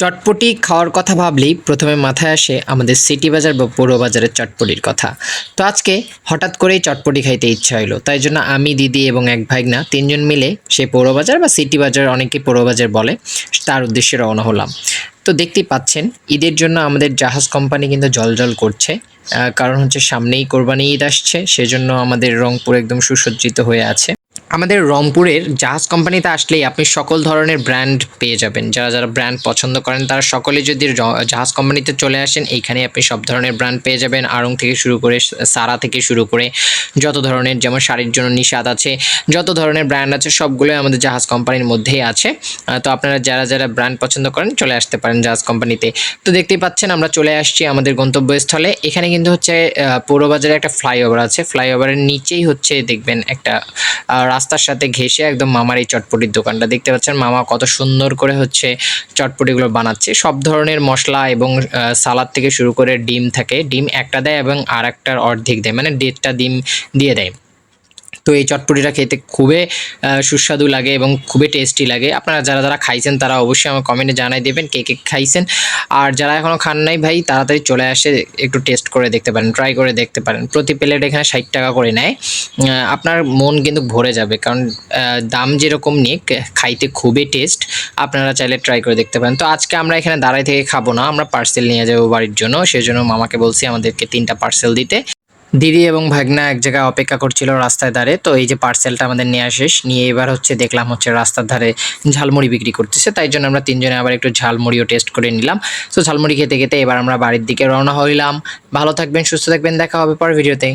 চটপটি খাওয়ার কথা ভাবলেই প্রথমে মাথায় আসে আমাদের সিটি বাজার বা পৌর বাজারের চটপটির কথা। তো আজকে হঠাৎ করেই চটপটি খাইতে ইচ্ছা হলো তাই জন্য আমি, দিদি এবং এক ভাইগনা তিনজন মিলে সেই পৌর বাজার বা সিটি বাজার অনেকে পৌর বাজার বলে, তার উদ্দেশ্যে রওনা হলাম। তো দেখতেই পাচ্ছেন, ঈদের জন্য আমাদের জাহাজ কোম্পানি কিন্তু জলজল করছে। কারণ হচ্ছে সামনেই কোরবানি ঈদ আসছে, সেজন্য আমাদের রংপুর একদম সুসজ্জিত হয়ে আছে। আমাদের রংপুরের জাহাজ কোম্পানিতে আসলেই আপনি সকল ধরনের ব্র্যান্ড পেয়ে যাবেন। যারা যারা ব্র্যান্ড পছন্দ করেন, তারা সকলে যদি জাহাজ কোম্পানিতে চলে আসেন এইখানে আপনি সব ধরনের ব্র্যান্ড পেয়ে যাবেন। আড়ং থেকে শুরু করে সারা থেকে শুরু করে যত ধরনের, যেমন শাড়ির জন্য নিষাদ আছে, যত ধরনের ব্র্যান্ড আছে, সবগুলোই আমাদের জাহাজ কোম্পানির মধ্যেই আছে। তো আপনারা যারা যারা ব্র্যান্ড পছন্দ করেন, চলে আসতে পারেন জাহাজ কোম্পানিতে। তো দেখতেই পাচ্ছেন, আমরা চলে আসছি আমাদের গন্তব্যস্থলে। এখানে কিন্তু হচ্ছে পৌরবাজারে একটা ফ্লাইওভার আছে। ফ্লাইওভারের নিচেই হচ্ছে, দেখবেন একটা রাস্তার সাথে ঘেসে একদম মামার এই চটপটির দোকানটা দেখতে পাচ্ছেন। মামা কত সুন্দর করে হচ্ছে চটপটিগুলো বানাচ্ছে। সব ধরনের মশলা এবং সালাদ থেকে শুরু করে ডিম থাকে। ডিম একটা দেয় এবং আর একটার অর্ধেক দেয়। মানে দেড়টা ডিম দিয়ে দেয়। তো এই চটপটিটা খেতে খুবই সুস্বাদু লাগে এবং খুবই টেস্টি লাগে। আপনারা যারা যারা খাইছেন তারা অবশ্যই আমার কমেন্টে জানাই দেবেন কে কে খাইছেন। আর যারা এখনও খান নাই ভাই, তাড়াতাড়ি চলে আসে, একটু টেস্ট করে দেখতে পারেন ট্রাই করে দেখতে পারেন। প্রতি প্লেট এখানে ষাট টাকা করে নেয়। আপনার মন কিন্তু ভরে যাবে কারণ দাম যেরকম নিক, খাইতে খুবই টেস্ট আপনারা চাইলে ট্রাই করে দেখতে পারেন। তো আজকে আমরা এখানে দাঁড়াই থেকে খাব না, আমরা পার্সেল নিয়ে যাব বাড়ির জন্য। সেজন্য মামাকে বলছি আমাদেরকে তিনটা পার্সেল দিতে। দিদি এবং ভাগনা এক জায়গায় অপেক্ষা করছিল রাস্তায় ধারে। তো এই যে পার্সেলটা আমাদের নেওয়া শেষ নিয়ে এবার হচ্ছে দেখলাম হচ্ছে রাস্তার ধারে ঝালমুড়ি বিক্রি করতেছে। তাই জন্য আমরা তিনজনে আবার একটু ঝালমুড়িও টেস্ট করে নিলাম। তো ঝালমুড়ি খেতে খেতে এবার আমরা বাড়ির দিকে রওনা হইলাম। ভালো থাকবেন, সুস্থ থাকবেন, দেখা হবে পর ভিডিওতে।